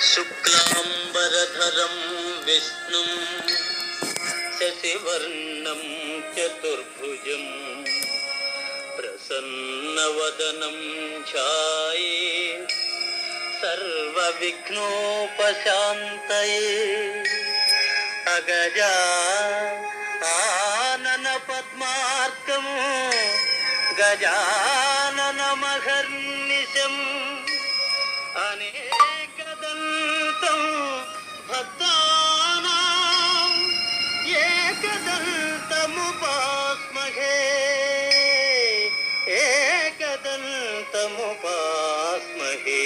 శుక్లాంబరధరం విష్ణుం శశివర్ణం చతుర్భుజం ప్రసన్నవదనం ఛాయే సర్వవిఘ్నోపశాంతయే అగజా ఆనన పద్మార్కము ఏకదంతముపాస్మహే ఏకదంతముపాస్మహే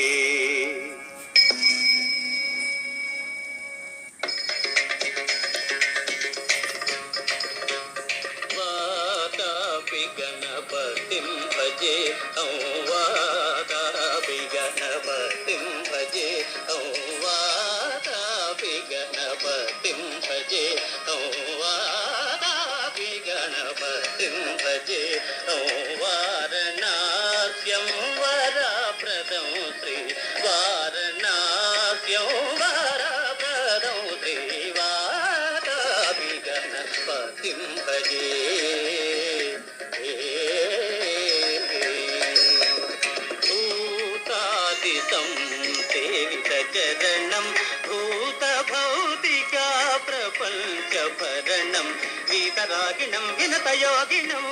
వాతాపి గణపతిం భజే ఔ వాతాపి గణపతిం భజే ఔ వాతాపి గణపతిం భజే వారణాస్యం వరప్రదం శ్రీ వారణాస్యం వరప్రదం శ్రీ వాతాపి గణపతిం భజే సేవిత చరణం భూత భౌతిక ప్రపంచ భరణం. వీతరాగిణం వినతయోగిణం.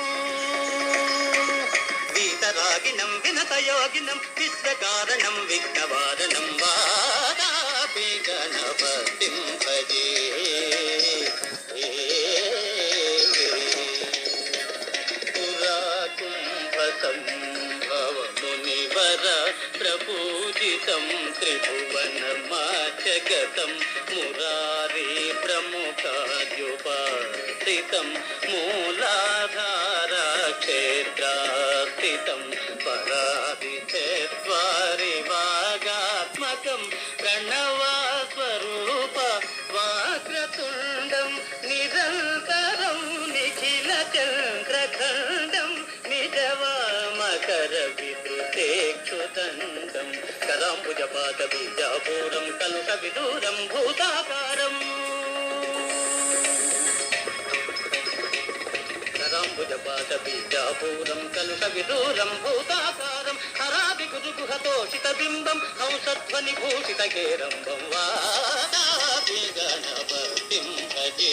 వీతరాగిణం వినతయోగిణం విశ్వకారణం విఘ్నవారణం వాదాపి గణపతిం భజే. పురాకుంభసంభవమునివర ప్రపూజితం త్రిభువనమాచగతం మురారి ప్రముఖాద్యుపాసితం మూలాధార క్షేత్రాస్థితం పరాదిచేత్వారి వాగాత్మకం ప్రణవా స్వరూప వాక్రతుండం నిరంతరం నిఖిల చంద్రఖండం నిజవామకర విద్రుతేక్షుదండం కరాంబుజపాత బీజాపూరం కలుష విదూరం భూతాకారం. కరాంబుజపాత పీఠాపూరం కలుష విదూరం భూతాకారం హరాది గురుగుహతోషిత బింబం హంసధ్వని భూషిత గేరంబం వాదాపి గణపతిం భజే.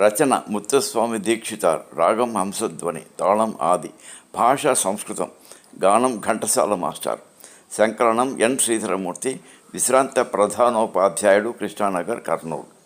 రచన ముత్తస్వామి దీక్షితార్ రాగం హంసధ్వని తాళం ఆది భాష సంస్కృతం గానం ఘంటసాల మాస్టర్. సంకలనం ఎన్ శ్రీధరమూర్తి విశ్రాంత ప్రధానోపాధ్యాయుడు కృష్ణానగర్ కర్నూలు.